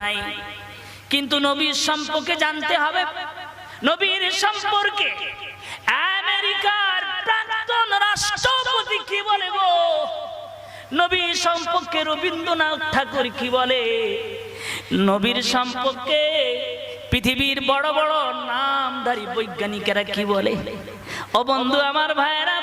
নাই। কিন্তু নবীর সম্পর্কে জানতে হবে। নবীর সম্পর্কে আমেরিকার প্রাক্তন রাষ্ট্রপতি কি বলে গো? নবীর সম্পর্কে রবীন্দ্রনাথ ঠাকুর কি বলে? নবীর সম্পর্কে পৃথিবীর বড় বড় নামধারী বৈজ্ঞানিকেরা কি বলে? ও বন্ধু, আমার ভাইয়েরা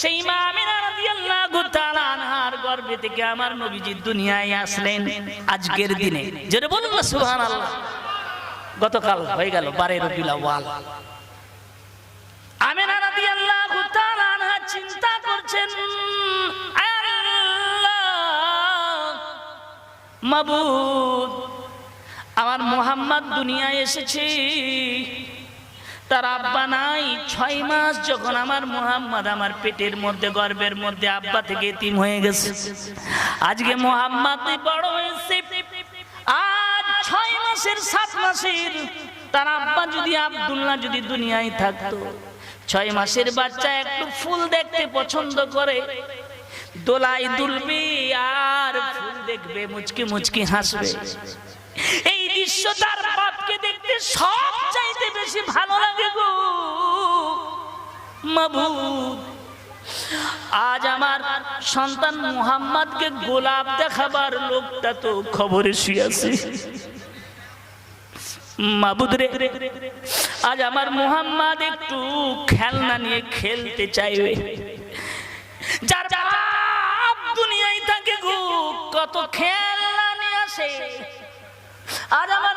সেই মা আমিনা রাদিয়াল্লাহু তাআলা আনহার গর্ভে থেকে আমার নবীজি দুনিয়ায় আসলেন আজকের দিনে। জোরে বলুন না, সুবহানাল্লাহ। গতকাল হয়ে গেল বারে রবিউল আউয়াল। চিন্তা করছেন, আল্লাহ, মাবুদ, আমার মোহাম্মদ দুনিয়ায় এসেছে। তার আব্বা নাই, ছয় মাস যখন আমার মোহাম্মদ আমার পেটের মধ্যে, গর্ভের মধ্যে আব্বা থেকে এতিম হয়ে গেছে। আজকে মোহাম্মদ বড় হয়েছে। আজ ছয় মাসের, সাত মাসের তার আব্বা যদি আব্দুল্লাহ যদি দুনিয়ায় থাকতো, ছয় মাসের বাচ্চা একটু ফুল দেখতে পছন্দ করে। দোলাই দুলবি আর ফুল দেখবে, মুচকি মুচকি হাসবে। এই দৃশ্য তার বাপকে দেখতে সব বেশি ভালো লাগে গো। মাবুদ, আজ আমার সন্তান মুহাম্মদকে গোলাপ দেখাবার লোকটা তো খবরে শুয়েছে আজ আমার মুহাম্মদ একটু খেলনা নিয়ে খেলতে চাইবে। যার থাকে কত খেলনা নিয়ে আসে। আজ আমার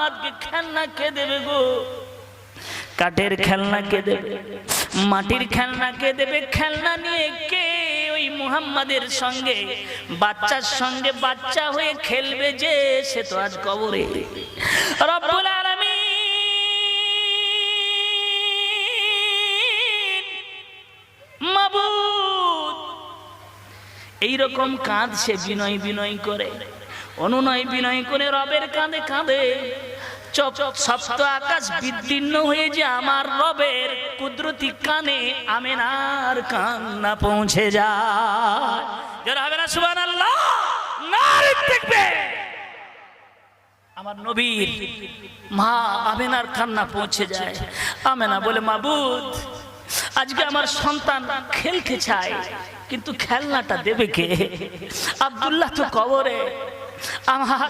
মুহাম্মদকে খেলনা গো? কাঠের খেলনা কে দেবে? মাটির খেলনা কে দেবে? খেলনা নিয়ে কে ওই মুহাম্মাদের সঙ্গে, বাচ্চার সঙ্গে বাচ্চা হয়ে খেলবে যে, সে তো আজ কবরে। রব্বুল আলামিন, মাবুদ। এইরকম বিনয় বিনয় করে অনুনয় বিনয় করে রবের কাঁধে কাঁধে। সপ্ত আকাশ বিদীর্ণ হয়ে যে আমার রবের কুদরতি কানে আমেনার পৌঁছে যায়। আমার মা আমেনার কান্না পৌঁছে যায়। আমেনা বলে, মাবুদ, আজকে আমার সন্তান খেলতে চায়, কিন্তু খেলনাটা দেবে কে? আব্দুল্লাহ তো কবরে। আমার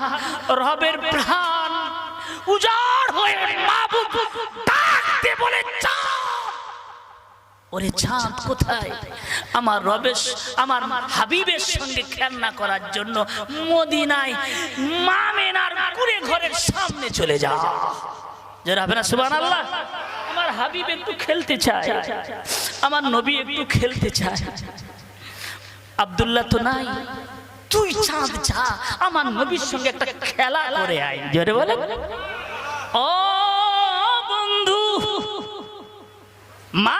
রবের প্রাণ উজাড় হয়ে মাবুদ ডাকতে বলে ওরে চাঁদ কোথায়? আমার রবেশ, আমার হাবিবের সঙ্গে খেলনা করার জন্য মদিনায় মামেনার কুড়ে ঘরের সামনে চলে যা। যারা হবে না সুবান আল্লাহ আমার হাবিব একটু খেলতে চায়, আমার নবী একটু খেলতে চায়। আব্দুল্লাহ তো নাই। তুই চাঁদ যা, আমার নবীর সঙ্গে একটা খেলা করে আয়। জোরে বলে ও বন্ধু, মা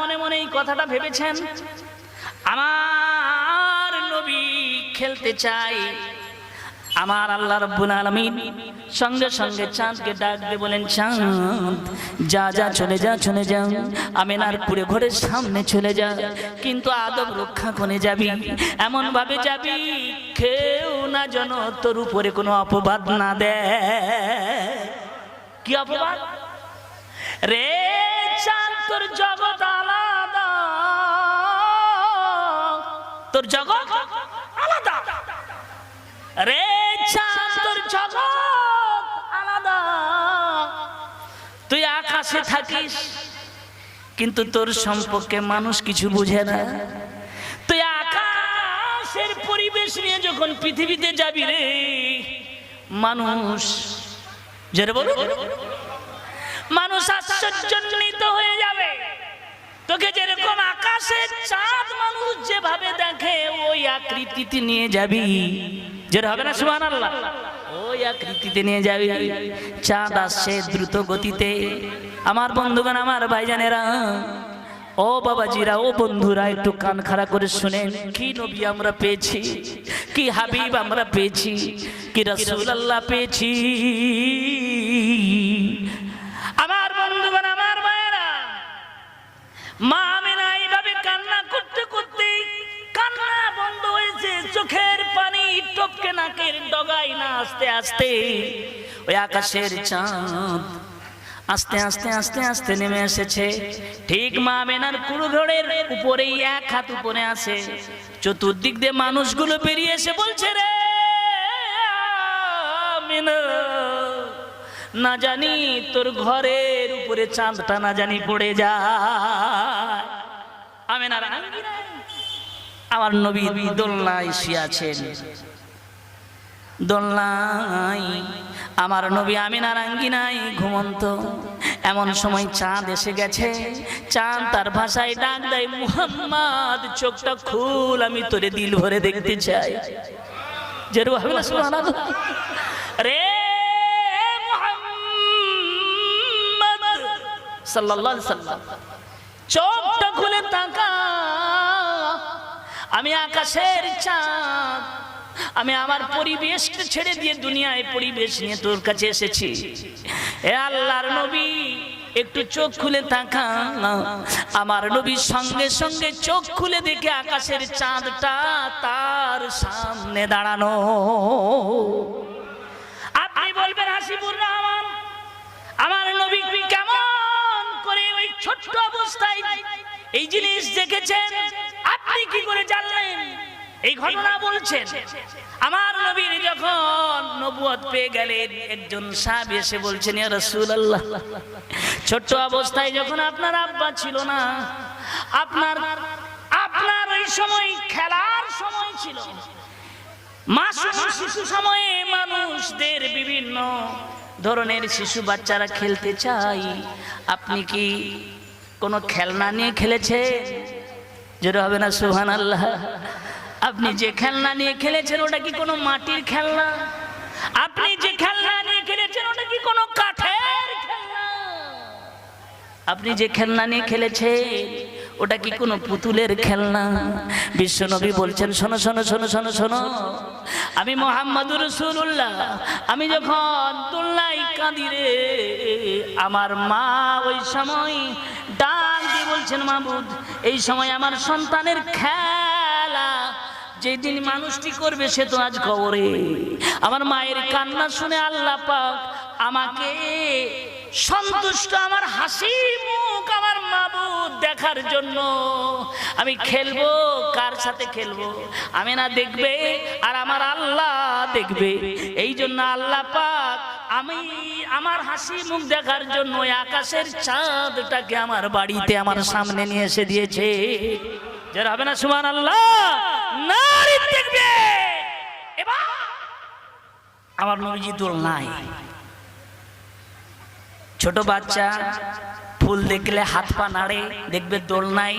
মনে মনে এই কথাটা ভেবেছেন? আমার নবী খেলতে চাই। আমার আল্লাহ রব্বুল আলামিন সঙ্গে সঙ্গে চাঁদকে ডাক দিয়ে বলেন, চাঁদ, যা যা, চলে যা চলে যা। আমেনার পুরে ঘরের সামনে চলে যা। কিন্তু আদব রক্ষা করে যাবি এমন ভাবে যাবি কেউ না যেন তোর উপরে কোনো অপবাদ না দে। কি অপবাদ? রে চাঁদ, তোর জগৎ আলাদা। তোর জগৎ আলাদা। রে চাঁদ, তোর জগৎ আলাদা। তুই আকাশে থাকিস, কিন্তু তোর সম্পর্কে মানুষ কিছু বুঝে না। যখন পৃথিবীতে যাবি রে, মানুষ। যেটা বলো মানুষ আশ্চর্যান্বিত হয়ে যাবে। তোকে যেরকম আকাশে চাঁদ মানুষ যেভাবে দেখে, ওই আকৃতিতে নিয়ে যাবি। যেটা হবে না সুহান আল্লাহ ওই আকৃতিতে নিয়ে যাবি। চাঁদ আসছে দ্রুত গতিতে। আমার বন্ধুগণ, আমার ভাইজানেরা ও বাবাজিরা, ও বন্ধুরা, একটু কান খাড়া করে শুনেন, কি নবী আমরা পেয়েছি? কি হাবিব আমরা পেয়েছি? কি রসুল আল্লাহ পেয়েছি? আমার বন্ধুগণ, আমার মায়েরা, মা আমিনা এইভাবে কান্না করতে করতে কান্না বন্ধ হয়েছে, চোখের পানি টপকে নাকের ডগাই না আস্তে আস্তে, ওই আকাশের চাঁদ আস্তে আস্তে আস্তে আস্তে নেমে এসেছে। ঠিক মা মেনার কুড়ু ঘরের উপরেই এক হাত উপরে আছে। চতুর্দিক দিয়ে মানুষগুলো বেরিয়ে এসে বলছে, রে না জানি তোর ঘরের উপরে চাঁদটা না জানি পড়ে যা আমেনার আমার নবী দোলনায় শুয়াছেন দোলনায় আমার নবী আমিনার আঙ্গিনায় ঘুমন্ত। এমন সময় চাঁদ এসে গেছে। চাঁদ তার ভাষায় ডাক দেয়, মুহাম্মদ, চোখটা খুল, আমি তোরে দিল ভরে দেখতে চাই। জেরু হবে রে চোখটা খুলে তাকা। আমি আকাশের চাঁদ আমি আমার পরিবেশকে ছেড়ে দিয়ে দুনিয়ায় পরিবেশ নিয়ে তোর কাছে এসেছি। এ আল্লাহর নবী, একটু চোখ খুলে তাকা আমার নবীর সঙ্গে সঙ্গে চোখ খুলে দেখে আকাশের চাঁদটা তার সামনে দাঁড়ানো। আপনি বলবেন, হাসিবুর রহমান, আমার নবী কেমন করে ওই ছোট্ট অবস্থায় এই জিনিস দেখেছেন? আপনি কি করে জানলেন? এই ঘটনা বলছেন, আমার নবীর যখন নবুয়ত পেয়ে গেলেন, একজন সাহেব এসে বলছেন, ইয়া রাসূলুল্লাহ, ছোট্ট অবস্থায় যখন আপনার আব্বা ছিল না, আপনার আপনার ওই সময় খেলার সময় ছিল। মাসুম শিশু সময়ে মানুষদের বিভিন্ন ধরনের শিশু বাচ্চারা খেলতে চাই আপনি কি কোনো খেলনা নিয়ে খেলেছেন? যেটা হবে না সুহান আল্লাহ আপনি যে খেলনা নিয়ে খেলেছেন, ওটা কি কোনো মাটির খেলনা? আপনি যে খেলনা নিয়ে খেলেছেন, ওটা কি কোনো কাঠের খেলনা? আপনি যে খেলনা নিয়ে খেলেছেন, ওটা কি কোনো পুতুলের খেলনা? বিশ্বনবী বলছেন, শোনো শোনো শোনো শোনো শোনো। আমি মোহাম্মদুর রসুল্লাহ আমি যখন তুল্লাই কাঁদি রে, আমার মা ওই সময় ডাক দিয়ে বলছেন মাবুদ এই সময় আমার সন্তানের খেলা যেদিন মানুষটি করবে সে তো আজ কবরে আমার মায়ের কান্না শুনে আল্লাহ পাক আমাকে সন্তুষ্ট, আমার হাসি মুখ, আমার মাবুদ দেখার জন্য আমি খেলব। কার সাথে খেলব? আমি না দেখবে আর আমার আল্লাহ দেখবে। এই জন্য আল্লাহ পাক আমি আমার হাসি মুখ দেখার জন্য আকাশের চাঁদটাকে আমার বাড়িতে, আমার সামনে নিয়ে এসে দিয়েছে। যারা হবে না সুমান আল্লাহ নারী দেখবে। আমার নবীজি দোল নাই। ছোট বাচ্চা ফুল দেখলে হাত পা নাড়ে, দেখবে দোল নাই।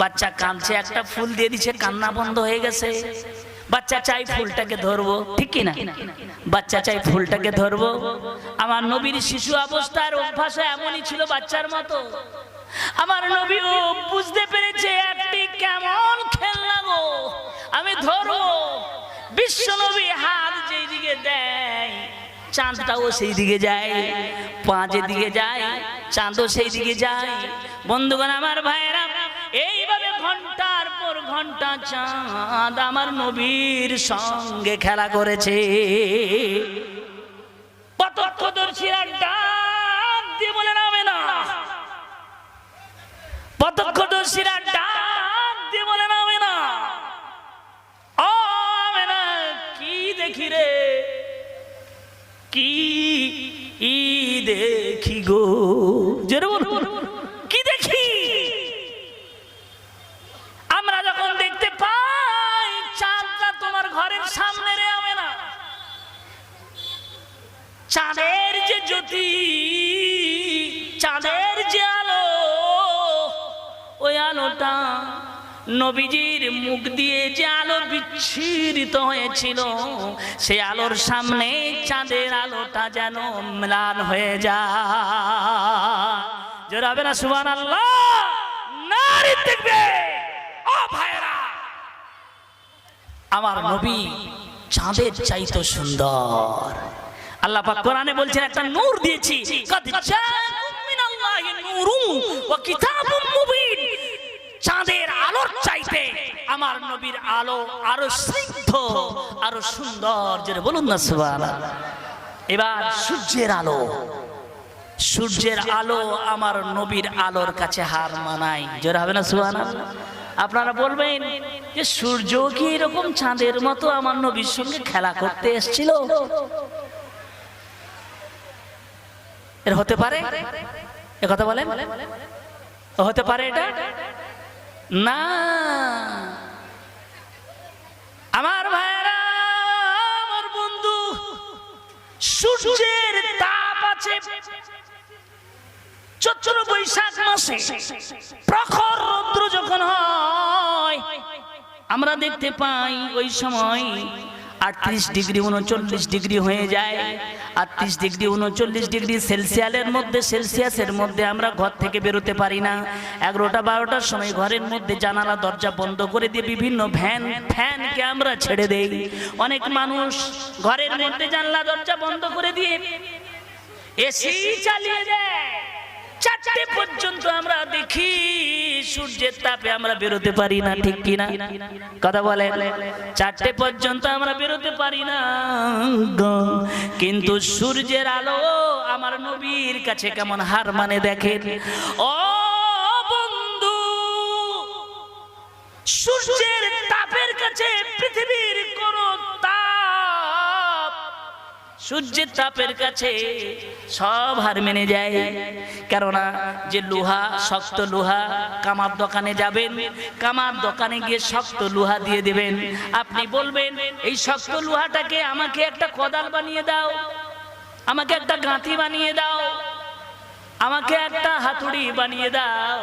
বাচ্চা একটা ফুল দিয়ে দিছে, কান্না বন্ধ হয়ে গেছে। বাচ্চা চাই ফুলটাকে ধরবো, ঠিক কি না বাচ্চা চাই ফুলটাকে ধরবো। আমার নবীর শিশু অবস্থার অভ্যাস এমনই ছিল বাচ্চার মতো। আমার নবী বুঝতে পেরেছে একটি কেমন খেলনা গো আমি ধরবো? বিশ্ব নবী হাত যেই দিকে দেয় চাঁদটাও সেই দিকে যায় যায় চাঁদও সেই দিকে যায়। বন্ধুগণ আমার ভাইয়েরা এইভাবে ঘণ্টার পর ঘণ্টা চাঁদ আমার নবীর সঙ্গে খেলা করেছে। প্রত্যক্ষদর্শীরা ডাক দিয়ে বলে নামে না। প্রত্যক্ষদর্শীরা কি ই দেখি গো? জোরে বলো কি দেখি? আমরা যখন দেখতে পাই, চাঁদটা তোমার ঘরের সামনে রে আমি না চাঁদের যে জ্যোতি, চাঁদের যে আলো, ওই আলোটা নবীজির মুখ দিয়ে যে আলো বিচ্ছিরিত হয়েছিল সে আলোর সামনে চাঁদের আলোটা যেন ম্লান হয়ে যায়। জোরাবে না সুবান আল্লাহ নারী দেখবে ও ভাইরা আমার নবী চাঁদের চাইতো সুন্দর। আল্লাহ পাক কোরআনে বলছেন একটা নূর দিয়েছি। কদ জাআকুম মিনাল্লাহি নূরুন ওয়া কিতাবুম মুবিন। চাঁদের আলোর চাইতে আমার নবীর আলো আরও স্নিগ্ধ আরও সুন্দর। যেটা বলুন না, সুবহানাল্লাহ। এবার সূর্যের আলো। সূর্যের আলো আমার নবীর আলোর কাছে হার মানায়। জোর হবে না, সুবহানাল্লাহ? আপনারা বলবেন যে সূর্য কি এরকম চাঁদের মতো আমার নবীর সঙ্গে খেলা করতে এসেছিল? এর হতে পারে? এ কথা বলেন? হতে পারে এটা? না। আমার ভাইরা আমার বন্ধু, সূর্যের তাপ আছে। চৈত্র বৈশাখ মাসে প্রখর রৌদ্র যখন হয়, আমরা দেখতে পাই ওই সময় আটত্রিশ ডিগ্রি উনচল্লিশ ডিগ্রি হয়ে যায়। আটত্রিশ ডিগ্রি উনচল্লিশ ডিগ্রি সেলসিয়ালের মধ্যে, সেলসিয়াসের মধ্যে আমরা ঘর থেকে বেরোতে পারি না। এগারোটা, বারোটার সময় ঘরের মধ্যে জানালা, দরজা বন্ধ করে দিয়ে বিভিন্ন ভ্যান, ফ্যানকে আমরা ছেড়ে দেই। অনেক মানুষ ঘরের মধ্যে জানলা, দরজা বন্ধ করে দিয়ে এসি চালিয়ে দেয় চারটে পর্যন্ত আমরা দেখি সূর্যের তাপে আমরা বেরোতে পারি না, ঠিক কিনা কথা বলে চারটে পর্যন্ত আমরা বেরোতে পারি না। কিন্তু সূর্যের আলো আমার নবীর কাছে কেমন হার মানে দেখেন ও বন্ধু, সূর্যের তাপের কাছে পৃথিবীর কোন সূর্যের তাপের কাছে সব হার মেনে যায়। কেননা যে লোহা, শক্ত লোহা কামার দোকানে যাবেন, কামার দোকানে গিয়ে শক্ত লোহা দিয়ে দেবেন। আপনি বলবেন, এই শক্ত লোহাটাকে আমাকে একটা কোদাল বানিয়ে দাও, আমাকে একটা গাঁথি বানিয়ে দাও, আমাকে একটা হাতুড়ি বানিয়ে দাও।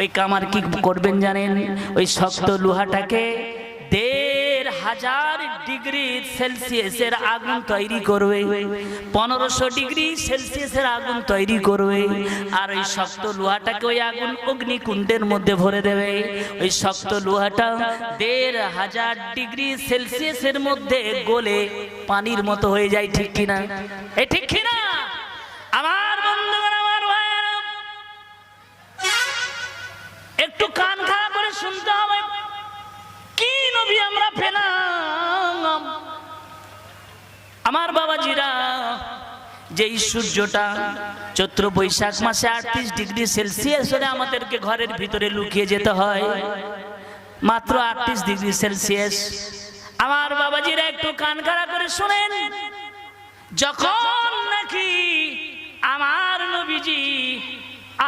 ওই কামার কি করবেন জানেন? ওই শক্ত লোহাটাকে দেড় হাজার ডিগ্রি সেলসিয়াসের আগুন তৈরি করবে। পনেরোশো ডিগ্রি সেলসিয়াসের আগুন তৈরি করবে। আর ওই শক্ত লোহাটাকে ওই আগুন অগ্নিকুণ্ডের মধ্যে ভরে দেবে। ওই শক্ত লোহাটা দেড় হাজার ডিগ্রি সেলসিয়াসের মধ্যে গলে পানির মতো হয়ে যায়, ঠিক কিনা? এই ঠিক কিনা? আমার বাবাজিরা, যেই সূর্যটা চৈত্র বৈশাখ মাসে আটত্রিশ ডিগ্রি সেলসিয়াস হলে আমাদেরকে ঘরের ভিতরে লুকিয়ে যেতে হয়। মাত্র আটত্রিশ ডিগ্রি সেলসিয়াস। আমার বাবাজিরা একটু কান খাড়া করে শুনেন। যখন নাকি আমার নবীজি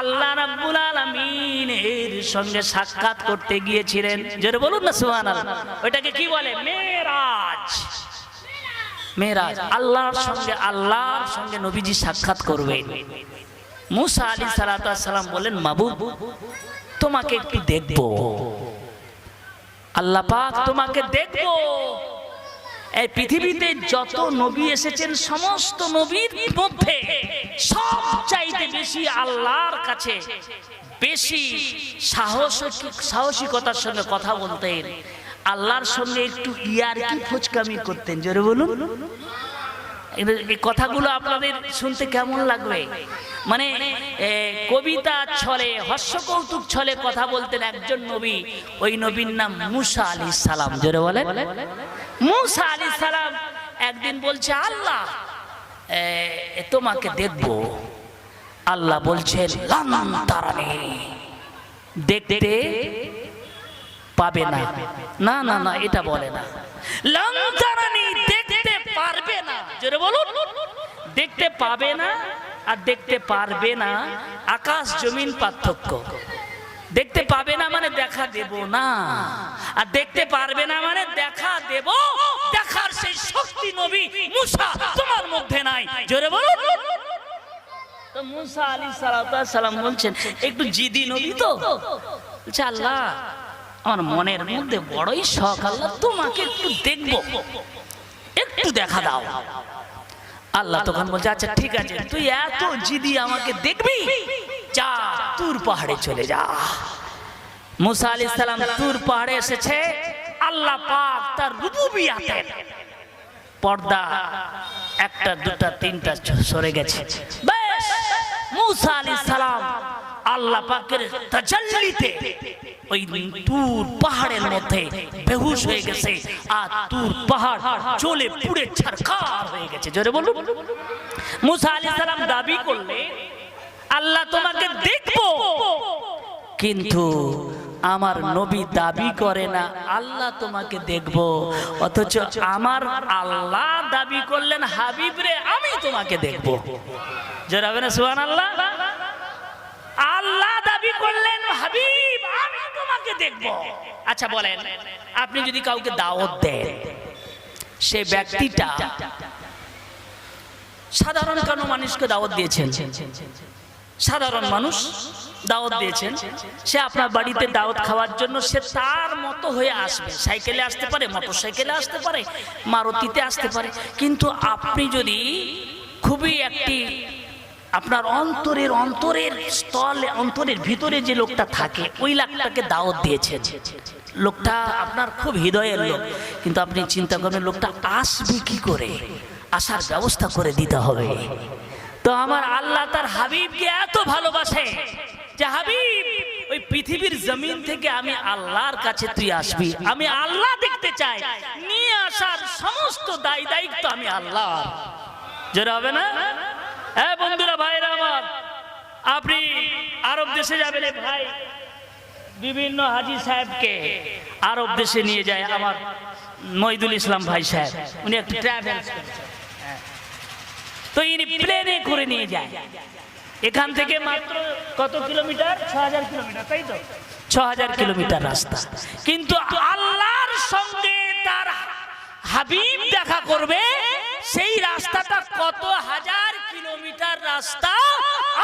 আল্লাহ রাব্বুল আলামিনের সঙ্গে সাক্ষাৎ করতে গিয়েছিলেন, জোরে বলুন না সুবহানাল্লাহ, ওইটাকে কি বলে? মেরাজ মেরাজ আল্লাহর সঙ্গে আল্লাহর সঙ্গে নবীজি সাক্ষাৎ করবেন মুসা আলী সালাম বলেন মাবুব তোমাকে একটু দেখব। আল্লাহ পাক তোমাকে দেখব। এই পৃথিবীতে যত নবী এসেছেন, সমস্ত নবীর মধ্যে সব চাইতে বেশি আল্লাহর কাছে বেশি সাহস সাহসিকতার সঙ্গে কথা বলতেন। আল্লাহর সঙ্গে একটু ইয়ার কি ফুচকামি করতেন, জোরে বলুন। এই কথাগুলো আপনাদের শুনতে কেমন লাগবে? মানে কবিতা ছলে হর্ষ কৌতুক ছলে কথা বলতেন একজন নবী, ওই নবীর নাম মুসা আলী সালাম, জোরে বলে মুসা আলী সালাম একদিন বলছে, আল্লাহ তোমাকে দেখব। আল্লাহ তারানি, দেখতে পাবে না। না না না, এটা বলে না। লান তারানি দেখতে পারবে না। জোরে বলুন। দেখতে পাবে না আর দেখতে পারবে না। আকাশ, জমিন পার্থক্য। দেখতে পাবে না মানে দেখা দেব না। আর দেখতে পারবে না মানে দেখা দেব। দেখার সেই শক্তি নবী মুসা তোমার মধ্যে নাই। জোরে বলুন। তো মুসা আলী সালাম বলছেন, একটু জিদি নবী তো? আল্লাহ আমার মনের মধ্যে বড়ই শখ, আল্লাহ তোমাকে একটু দেখব। একটু দেখা দাও। আল্লাহ তখন বলছে আচ্ছা ঠিক আছে, তুই এত জিদি আমাকে দেখবি? যা, তুর পাহাড়ে চলে যা। মুসা আলী সালাম তুর পাহাড়ে এসেছে। আল্লাহ পাক তার রুবুবিয়াতে পর্দা একটা, দুটা, তিনটা সরে গেছে। বেশ, মুসা আলী সালাম আল্লাহ পাকের তাজাল্লিতে ওই তুর পাহাড়ের মধ্যে বেহুশ হয়ে গেছে, আর তুর পাহাড় চলে পুড়ে ছারখার হয়ে গেছে। জোরে বলুন। মুসা আলাইহিস সালাম দাবি করলে আল্লাহ তোমাকে দেখব, কিন্তু আমার নবী দাবি করে না, আল্লাহ তোমাকে দেখব। অথচ আমার আল্লাহ দাবি করলেন, হাবিব রে, আমি তোমাকে দেখব। জোরাবে না সুহান আল্লাহ আল্লাহ দাবি করলেন, হাবিব, আমি তোমাকে দেখব। আচ্ছা বলেন, আপনি যদি কাউকে দাওয়াত দেন, সে ব্যক্তিটা সাধারণ কোনো মানুষকে দাওয়াত দিয়েছেন? সাধারণ মানুষ দাওয়াত দিয়েছেন? সে আপনার বাড়িতে দাওয়াত খাওয়ার জন্য সে তার মতো হয়ে আসবে। সাইকেলে আসতে পারে মোটর সাইকেলে আসতে পারে, মারুতিতে আসতে পারে। কিন্তু আপনি যদি খুবই একটি আপনার অন্তরের অন্তরের স্থলে, অন্তরের ভিতরে যে লোকটা থাকে, ওই লোকটাকে দাওয়াত দিয়েছে লোকটা আপনার খুব হৃদয়ের লোক, কিন্তু আপনি চিন্তা করবেন, লোকটা আসবে কি করে? আসার ব্যবস্থা করে দিতে হবে। তো আমার আল্লাহ তার হাবিবকে এত ভালোবাসে যে, হাবিব, ওই পৃথিবীর জমিন থেকে আমি আল্লাহর কাছে তুই আসবি। আমি আল্লাহ দেখতে চাই। নিয়ে আসার সমস্ত দায় দায়িত্ব আমি আল্লাহ যেটা হবে না? হ্যাঁ বন্ধুরা, ভাইরা আমার, আপনি আরব দেশে যাবেন ভাই। বিভিন্ন হাজি সাহেবকে আরব দেশে নিয়ে যায় আমার ইসলাম ভাই সাহেব। উনি তো ইনি প্লেনে করে নিয়ে যায়। এখান থেকে মাত্র কত কিলোমিটার? ছ হাজার কিলোমিটার, তাই তো? ছ হাজার কিলোমিটার রাস্তা। কিন্তু আল্লাহর সঙ্গে তার হাবিব দেখা করবে, সেই রাস্তাটা কত হাজার কিলোমিটার রাস্তা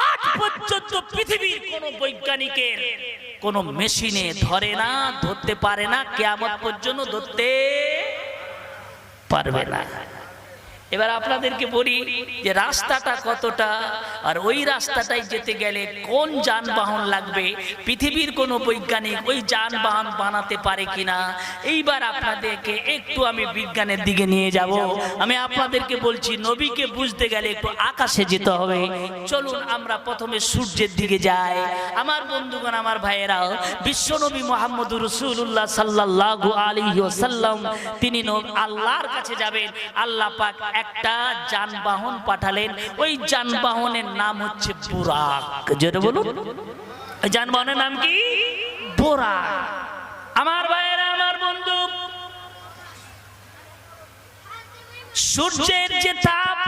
আজ পর্যন্ত পৃথিবীর কোন বৈজ্ঞানিকের কোন মেশিনে ধরে না, ধরতে পারে না কেমন পর্যন্ত ধরতে পারবে না। এবার আপনাদেরকে বলি যে রাস্তাটা কতটা আর ওই রাস্তাটাই যেতে গেলে কোন যানবাহন লাগবে? পৃথিবীর কোনো বৈজ্ঞানিক ওই যানবাহন বানাতে পারে কিনা? এইবার আপনাদেরকে একটু আমি বিজ্ঞানের দিকে নিয়ে যাব। আমি আপনাদেরকে বলছি, নবীকে বুঝতে গেলে একটু আকাশে যেতে হবে। চলুন আমরা প্রথমে সূর্যের দিকে যাই। আমার বন্ধুগণ, আমার ভাইয়েরাও, বিশ্বনবী মোহাম্মদ রসুল্লাহ সাল্লাহ আলী সাল্লাম তিনি আল্লাহর কাছে যাবেন। আল্লাহ পাক একটা যানবাহন পাঠালেন। ওই যানবাহনের নাম হচ্ছে বুরাক। যেটা বলুন। যানবাহনের নাম কি? বোরাক। আমার ভাইয়েরা, আমার বন্ধু, সূর্যের যে তাপ